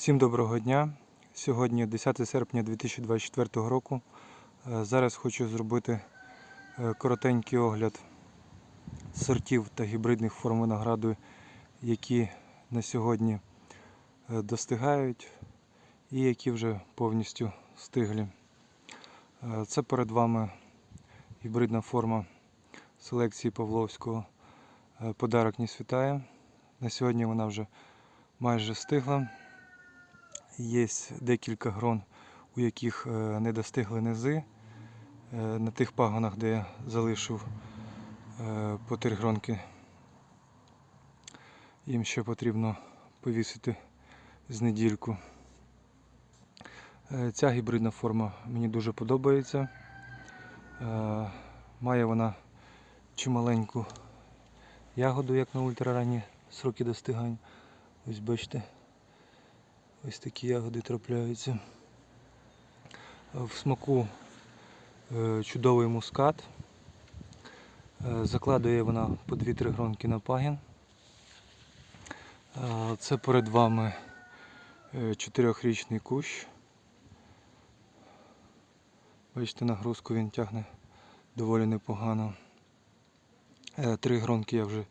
Всім доброго дня. Сьогодні 10 серпня 2024 року. Е, Зараз хочу зробити е, коротенький огляд сортів та гібридних форм винограду, які на сьогодні е, достигають і які вже повністю стиглі. Це перед вами гібридна форма селекції Павловського подарок не світає. На сьогодні вона вже майже стигла. Є декілька грон, у яких е, не достигли низи. Е, На тих пагонах, де я залишив е, по три гронки, їм ще потрібно повісити з недільку. Ця гібридна форма мені дуже подобається. Має вона чималеньку ягоду, як на ультраранні сроки достигань. Ось бачите. Ось такі ягоди трапляються. В смаку е, чудовий мускат. Е, Закладує вона по 2-3 гронки на пагін. Е, Це перед вами чотирьохрічний кущ. Бачите, нагрузку він тягне доволі непогано. Три гронки я вже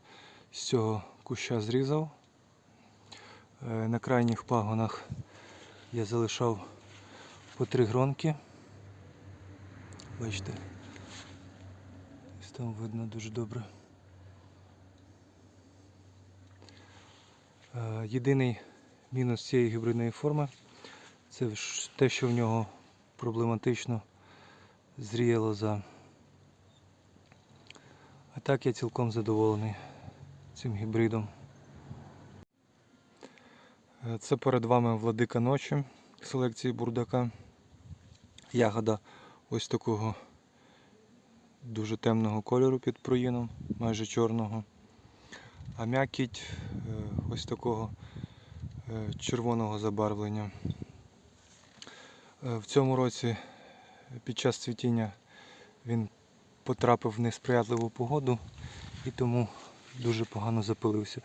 з цього куща зрізав. Е, На крайніх пагонах я залишав по три гронки. Бачите, там видно дуже добре. Е, Єдиний мінус цієї гібридної форми це те, що в нього проблематично зріяло за. А так я цілком задоволений цим гібридом. Це перед вами владика ночі селекції бурдака. Ягода ось такого дуже темного кольору під проїном, майже чорного. А м'якіть е, ось такого е, червоного забарвлення. Е, В цьому році під час цвітіння він потрапив в несприятливу погоду і тому дуже погано запилився.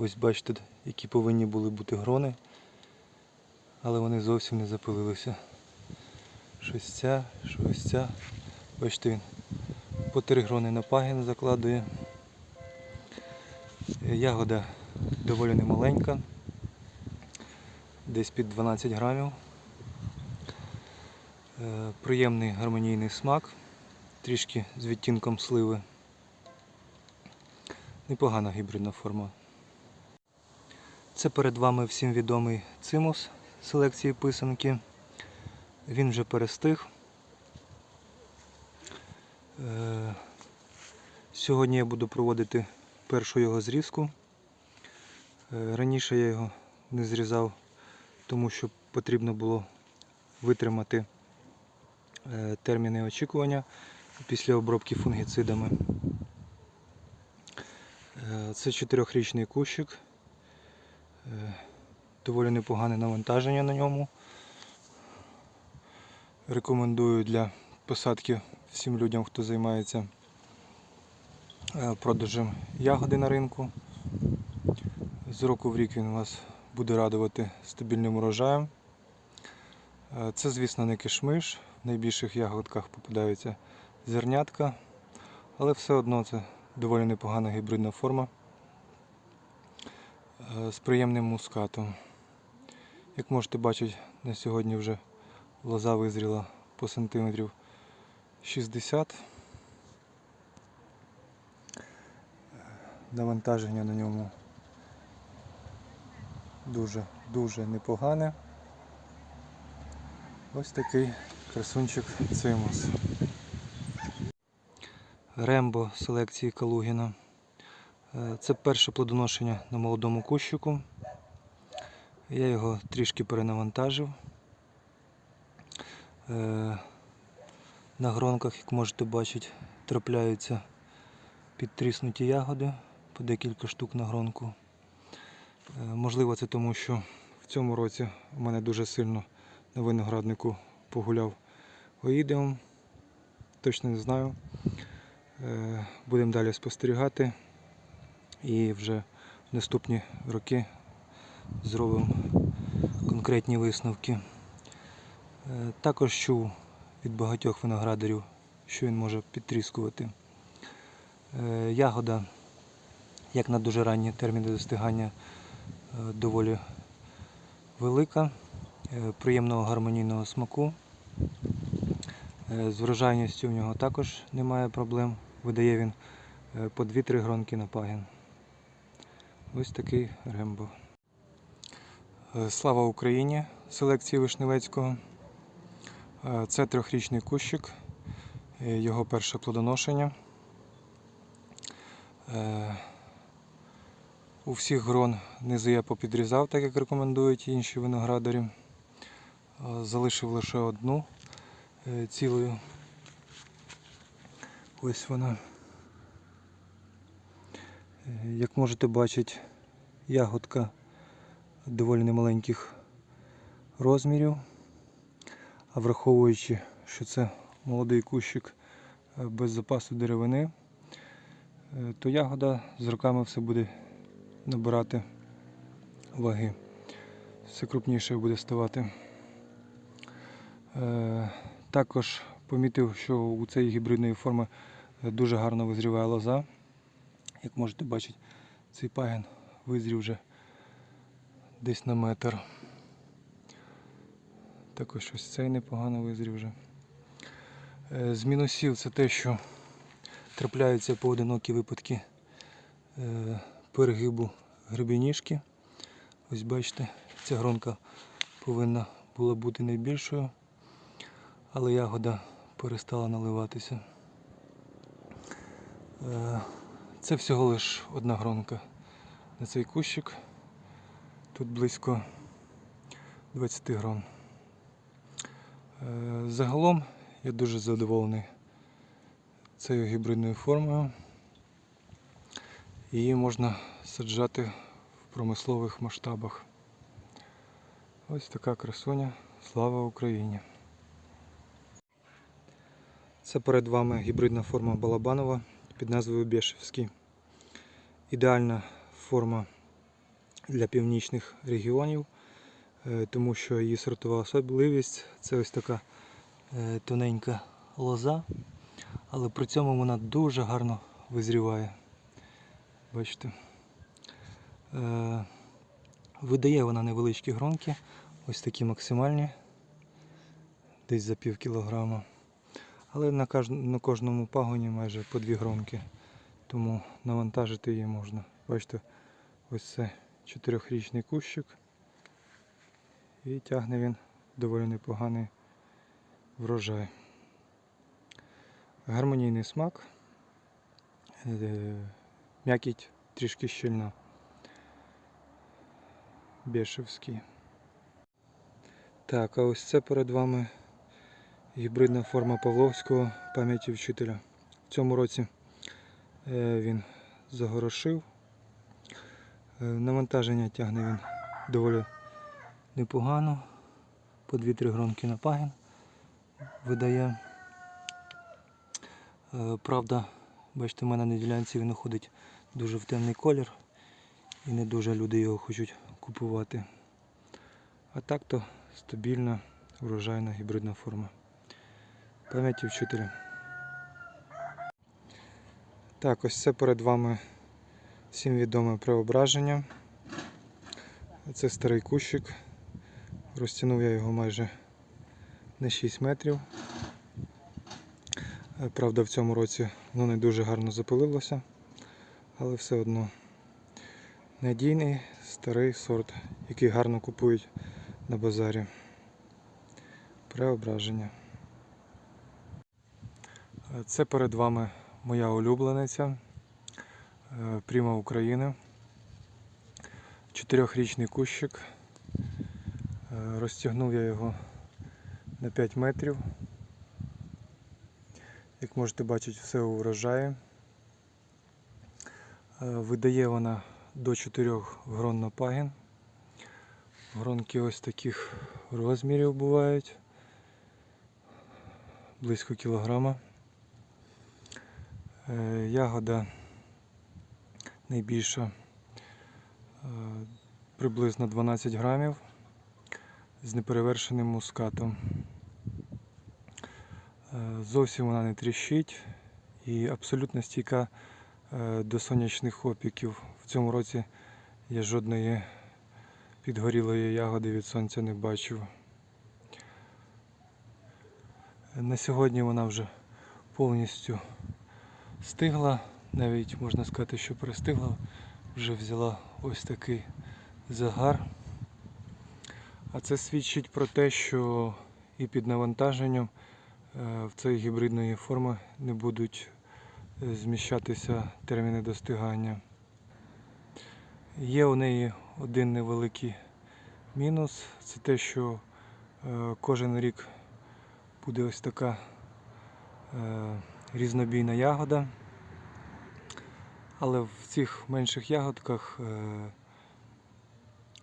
Ось бачите, які повинні були бути грони, але вони зовсім не запилилися. Щось ця, щось ця. Бачите, він по три грони на пагін закладує. Ягода доволі немаленька, десь під 12 грамів. Е, Приємний гармонійний смак, трішки з відтінком сливи. Непогана гібридна форма. Це перед вами всім відомий цимус селекції писанки. Він вже перестиг. Е, Сьогодні я буду проводити першу його зрізку. Е, Раніше я його не зрізав, тому що потрібно було витримати е, терміни очікування після обробки фунгіцидами. Це чотирьохрічний кущик. Е, Доволі непогане навантаження на ньому. Рекомендую для посадки всім людям, хто займається е, продажем ягоди на ринку. З року в рік він вас буде радувати стабільним урожаєм. Е, Це, звісно, не кишмиш. В найбільших ягодках попадаються зернятка, але все одно це доволі непогана гібридна форма з приємним мускатом. Як можете бачити, на сьогодні вже лоза визріла по сантиметрів 60. Навантаження на ньому дуже-дуже непогане. Ось такий красунчик цимус. Рембо селекції Калугіна. Е, Це перше плодоношення на молодому кущику. Я його трішки перенавантажив. Е, На гронках, як можете бачити, трапляються підтріснуті ягоди по декілька штук на гронку. Е, Можливо, це тому, що в цьому році у мене дуже сильно на винограднику погуляв оїдеум. Точно не знаю. Будемо далі спостерігати і вже в наступні роки зробимо конкретні висновки. Е, Також чув від багатьох виноградарів, що він може підтріскувати. Е, Ягода, як на дуже ранні терміни достигання, е, доволі велика, приємного гармонійного смаку. З врожайністю в нього також немає проблем. Видає він по 2-3 гронки на пагін. Ось такий рембо. Е, Слава Україні! Селекції Вишневецького. Е, Це трьохрічний кущик, е, його перше плодоношення. У всіх грон низи я попідрізав, так як рекомендують інші виноградарі. Залишив лише одну цілою. Ось вона. Як можете бачити, ягодка доволі немаленьких розмірів. А враховуючи, що це молодий кущик е, без запасу деревини, е, то ягода з роками все буде набирати ваги. Все крупніше буде ставати. Е, Також помітив, що у цієї гібридної форми дуже гарно визріває лоза. Як можете бачити, цей пагін визрів вже десь на метр. Також ось цей непогано визрів вже. Е, З мінусів це те, що трапляються поодинокі випадки е, перегибу гребеніжки. Ось бачите, ця гронка повинна була бути найбільшою, але ягода перестала наливатися. Це всього лиш одна гронка на цей кущик. Тут близько 20 грон. Е, Загалом я дуже задоволений цією гібридною формою. Її можна саджати в промислових масштабах. Ось така красуня. Слава Україні! Це перед вами гібридна форма Балабанова під назвою Бєшевський. Ідеальна форма для північних регіонів, е, тому що її сортова особливість це ось така е, тоненька лоза, але при цьому вона дуже гарно визріває. Бачите? Е, Видає вона невеличкі гронки, ось такі максимальні, десь за пів кілограма. Але на, кожному пагоні майже по дві гронки, тому навантажити її можна. Бачите, ось це чотирьохрічний кущик. І тягне він доволі непоганий врожай. Гармонійний смак, е, м'якіть трішки щільна. Бєшевський. Так, а ось це перед вами гібридна форма Павловського пам'яті вчителя. В цьому році е, він загорошив. Е, Навантаження тягне він доволі непогано. По 2-3 гронки на пагін видає. Е, Правда, бачите, в мене на ділянці він уходить дуже в темний колір і не дуже люди його хочуть купувати. А так то стабільна врожайна гібридна форма. Пам'яті вчителя. Так, ось це перед вами всім відоме преображення. Це старий кущик. Розтягнув я його майже на 6 метрів. Е, Правда, в цьому році воно не дуже гарно запилилося, але все одно надійний старий сорт, який гарно купують на базарі. Преображення. Е, Це перед вами моя улюблениця е, Пріма України. Чотирьохрічний кущик. Е, Розтягнув я його на 5 метрів. Як можете бачити, все у. Е, Видає вона до 4 грон на пагін. Гронки ось таких розмірів бувають. Близько кілограма. Е, Ягода найбільша е, приблизно 12 грамів. з неперевершеним мускатом. Е, Зовсім вона не тріщить і абсолютно стійка до сонячних опіків. В цьому році я жодної підгорілої ягоди від сонця не бачив. На сьогодні вона вже повністю стигла, навіть можна сказати, що пристигла, вже взяла ось такий загар. А це свідчить про те, що і під навантаженням е, в цієї гібридної форми не будуть е, зміщатися терміни достигання. Є у неї один невеликий мінус, це те, що е, кожен рік буде ось така різнобійна ягода. Але в цих менших ягодках е,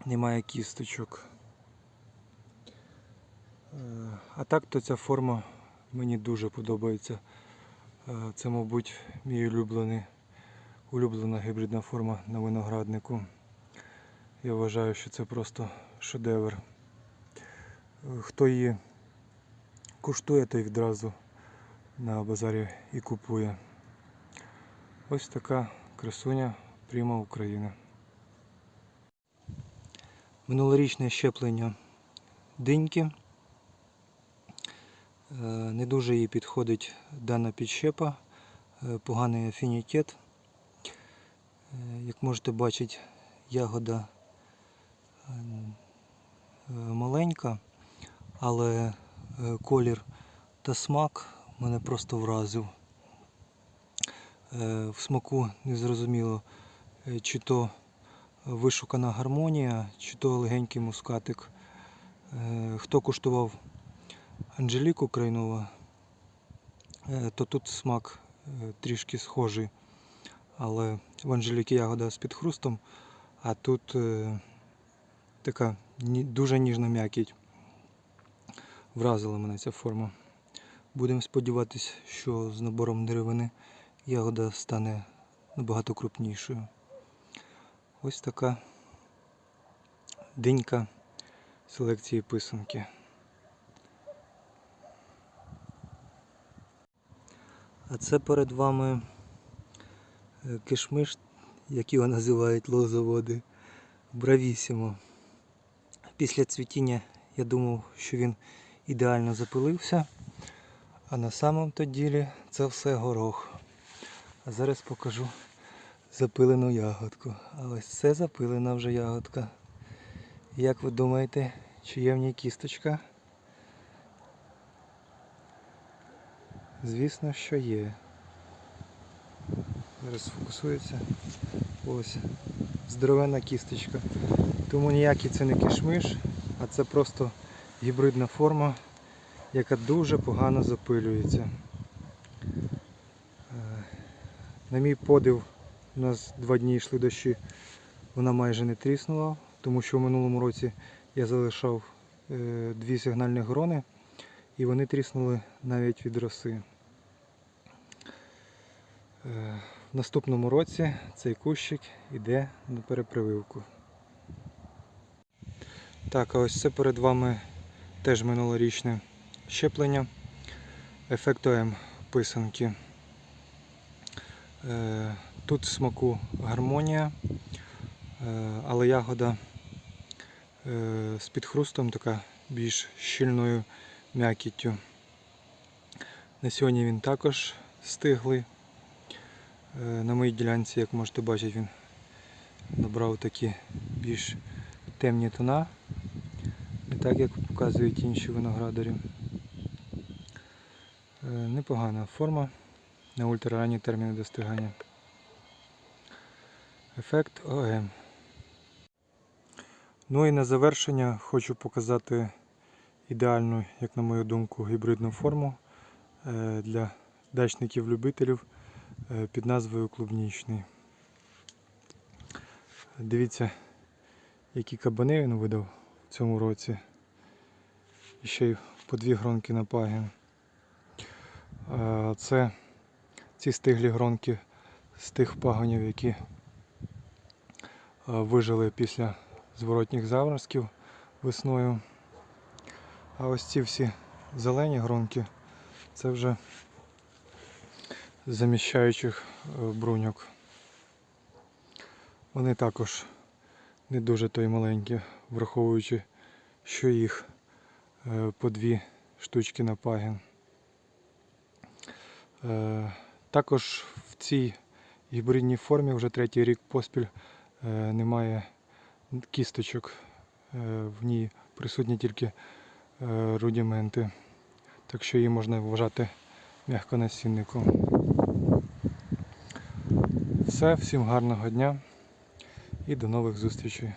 немає кісточок. Е, А так то ця форма мені дуже подобається. Е, Це, мабуть, мій улюблений, улюблена гібридна форма на винограднику. Я вважаю, що це просто шедевр. Е, Хто її куштує, той відразу на базарі і купує. Ось така красуня Пріма Україна. Минулорічне щеплення диньки. Е, Не дуже їй підходить дана підщепа, е, поганий афінітет. Е, Як можете бачити, ягода маленька, але колір та смак мене просто вразив. Е, В смаку не зрозуміло, е, чи то вишукана гармонія, чи то легенький мускатик. Е, Хто куштував Анжеліку Крайнова, то тут смак трішки схожий. Але в Анжеліки ягода з підхрустом, а тут така дуже ніжна м'якіть. Вразила мене ця форма. Будемо сподіватися, що з набором деревини ягода стане набагато крупнішою. Ось така динька селекції писанки. А це перед вами е, кишмиш, як його називають лозоводи, бравісімо. Після цвітіння я думав, що він ідеально запилився, а на самом то ділі це все горох. А зараз покажу запилену ягодку. А ось це запилена вже ягодка. Як ви думаєте, чи є в ній кісточка? Звісно, що є. Зараз фокусується. Ось. Здоровенна кісточка. Тому ніякий це не кишмиш, а це просто гібридна форма, яка дуже погано запилюється. Е, На мій подив, у нас два дні йшли дощі, вона майже не тріснула, тому що в минулому році я залишав е, дві сигнальні грони і вони тріснули навіть від роси. Е, В наступному році цей кущик іде на перепрививку. Так, а ось це перед вами теж минулорічне щеплення. Ефект ОМ писанки. Е, Тут в смаку гармонія, е, але ягода е, з підхрустом така більш щільною м'якіттю. На сьогодні він також стиглий. На моїй ділянці, як можете бачити, він набрав такі більш темні тона, не так як показують інші виноградарі. Е, Непогана форма на ультраранні терміни достигання. Ефект ОМ. Ну і на завершення хочу показати ідеальну, як на мою думку, гібридну форму е, для дачників-любителів е, під назвою клубнічний. Дивіться, які кабани він видав в цьому році. І ще й по дві гронки на пагін. Е, Це ці стиглі гронки з тих пагонів, які е, вижили після зворотніх заморозків весною. А ось ці всі зелені гронки це вже заміщаючих е, бруньок. Вони також не дуже то й маленькі, враховуючи, що їх по дві штучки на пагін. Е, Також в цій гібридній формі вже третій рік поспіль е, немає кісточок. Е, В ній присутні тільки рудіменти. Так що її можна вважати м'яконасінником. Все, всім гарного дня і до нових зустрічей.